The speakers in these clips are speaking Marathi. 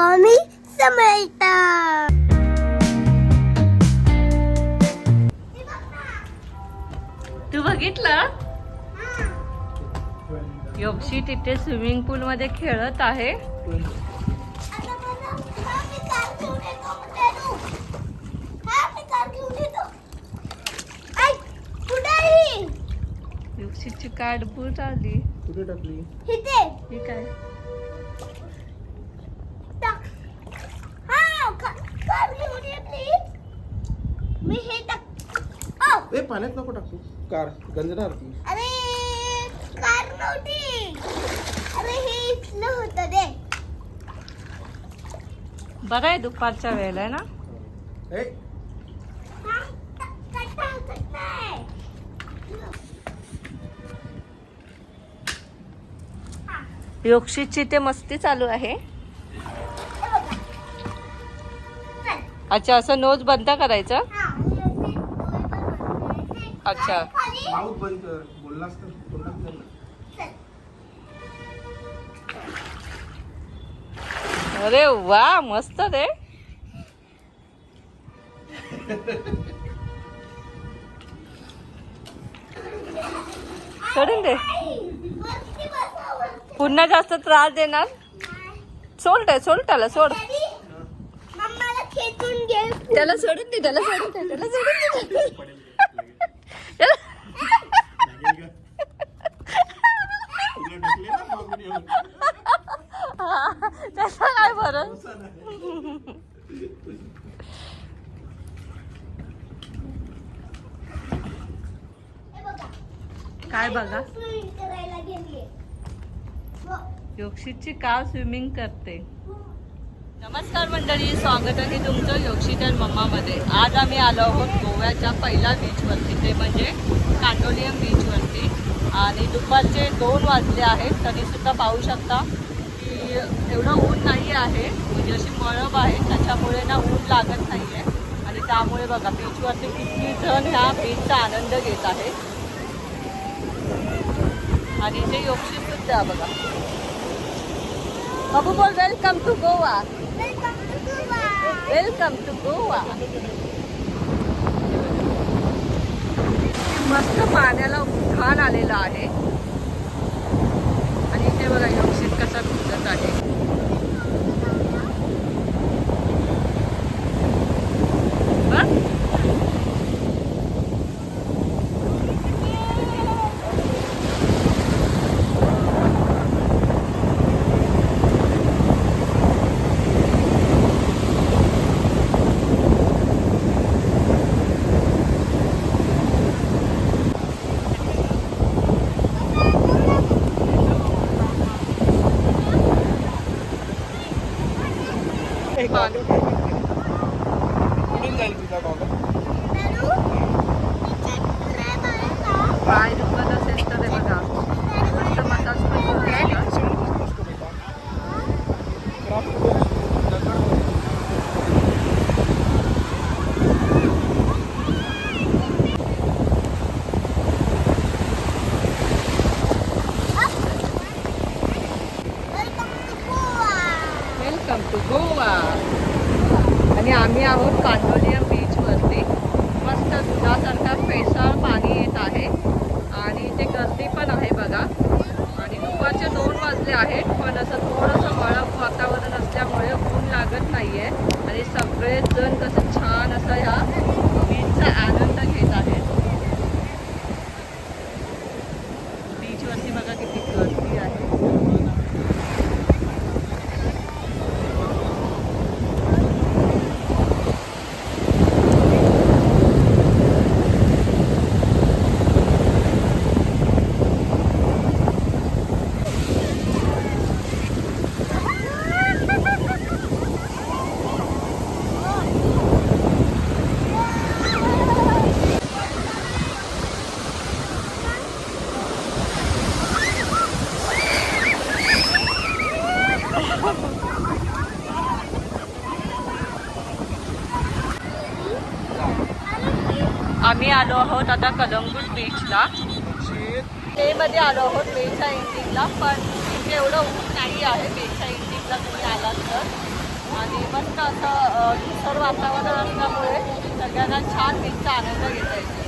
स्वामी समर्थ. तू बघितलं? योगशी तिथे स्विमिंग पूल मध्ये खेळत आहे. योगशीची कार्ड बुट आली. कुठे टाकली? ही काय? मी हे टाक. ओ! ए पाण्यात नको टाकू. कार गंजणार ती. अरे कार नव्हती. अरे हे इथलं होतं दे बरं आहे दुपारच्या वेळेला आहे ना? ए. योक्षीची ते मस्ती चालू आहे. हे. अच्छा असं नोज बंद करायचं हा, हे असे डोळे पण बनवायचे. अच्छा. माऊथ बंद कर बोललास तर तोंडात ना. चल. अरे वा मस्त रे सोडून दे. पुन्हा जास्त त्रास देणार. सोड ते सोड त्याला सोड मम्माला खेचून घे त्याला सोडून दे त्याला सोडून दे त्याला सोडून दे त्याला- तुला ढकलेल ना मागून येऊन. हा, त्याचं काय बघा. काय का स्विमिंग करते? नमस्कार मंडळी स्वागत आहे तुमचं योक्षितर मम्मामध्ये. आज आम्ही आलो आहोत गोव्याच्या पहिल्या बीचवरती ते म्हणजे कांडोलियम बीचवरती आणि दुपारचे दोन वाजले आहेत तरीसुद्धा पाहू शकता की एवढं ऊन नाही आहे. म्हणजे अशी मळब आहे. त्याच्यामुळे ना ऊन लागत नाही आहे आणि त्यामुळे बघा बीचवरती किती जण ह्या बीचचा आनंद घेत आहे आणि जे योक्षितसुद्धा बघा. बाबू बोल welcome to Goa welcome to Goa मस्त पाण्याला उखाण आलेलं आहे. आणि इथे बघा योगशी कसा भिजत आहे? ए, आणि आम्ही आहोत कांदोलिया बीचवरती मस्त दुधासारखा फेसाळ पाणी येत आहे. आणि इथे गर्दी पण आहे बघा. आणि दुपारचे दोन वाजले आहेत पण असं थोडंसं मळप वातावरण असल्यामुळे ऊन लागत नाही आहे आणि सगळेच जण कसं छान असं ह्या बीचचा आनंद घेत आहेत बीचवरती बघा किती गर्दी आहे आम्ही आलो आहोत आता कलंगूट बीचला मे मध्ये आलो आहोत मेच्या एंडिंगला पण इथे एवढं ऊन नाही आहे मेच्या एंडिंगला तुम्ही आलात तर. आणि मस्त असं अ, धुसर वातावरण असल्यामुळे सगळ्यांना छान बीचचा आनंद घेता येतो.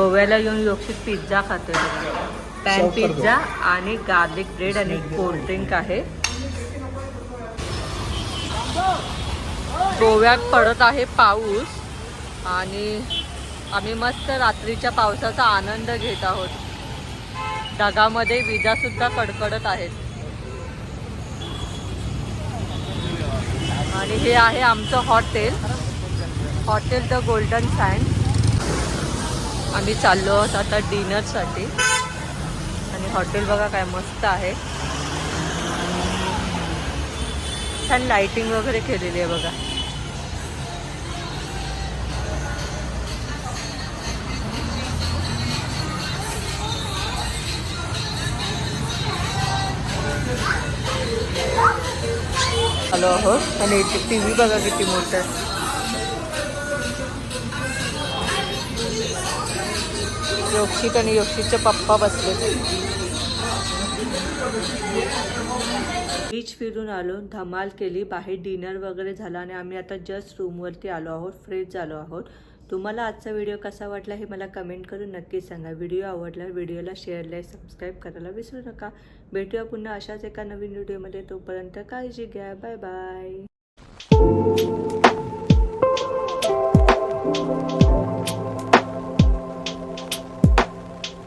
गोव्याला येऊन योक्षित पिझ्झा खातोय पॅन. पिझ्झा आणि गार्लिक ब्रेड आणि कोल्ड्रिंक आहे. गोव्यात पडत आहे पाऊस आणि आम्ही मस्त रात्रीच्या पावसाचा आनंद घेत आहोत. ढगामध्ये विजा सुद्धा कडकडत आहेत. आणि हे आहे आमचं hotel. Hotel the golden sand. आम्ही चाललो आहोत आता डिनरसाठी. आणि हॉटेल बघा काय मस्त आहे. छान लाइटिंग वगैरे केलेली आहे बघा. आलो आहोत. आणि टी व्ही बघा किती मोठं आहे. योक्षित आणि योक्षितचे पप्पा बसले. बीच फिरून आलो धमाल केली बाहेर डिनर वगैरे झाला आणि आम्ही आता जस्ट रूमवरती आलो आहोत फ्रेश झालो आहोत. तुम्हाला आजचा व्हिडिओ कसा वाटला हे मला कमेंट करून नक्की सांगा. व्हिडिओ आवडला व्हिडिओला शेअर लाईक सबस्क्राईब करायला विसरू नका. भेटूया पुन्हा अशाच एका नवीन व्हिडिओमध्ये तोपर्यंत काळजी घ्या. Bye bye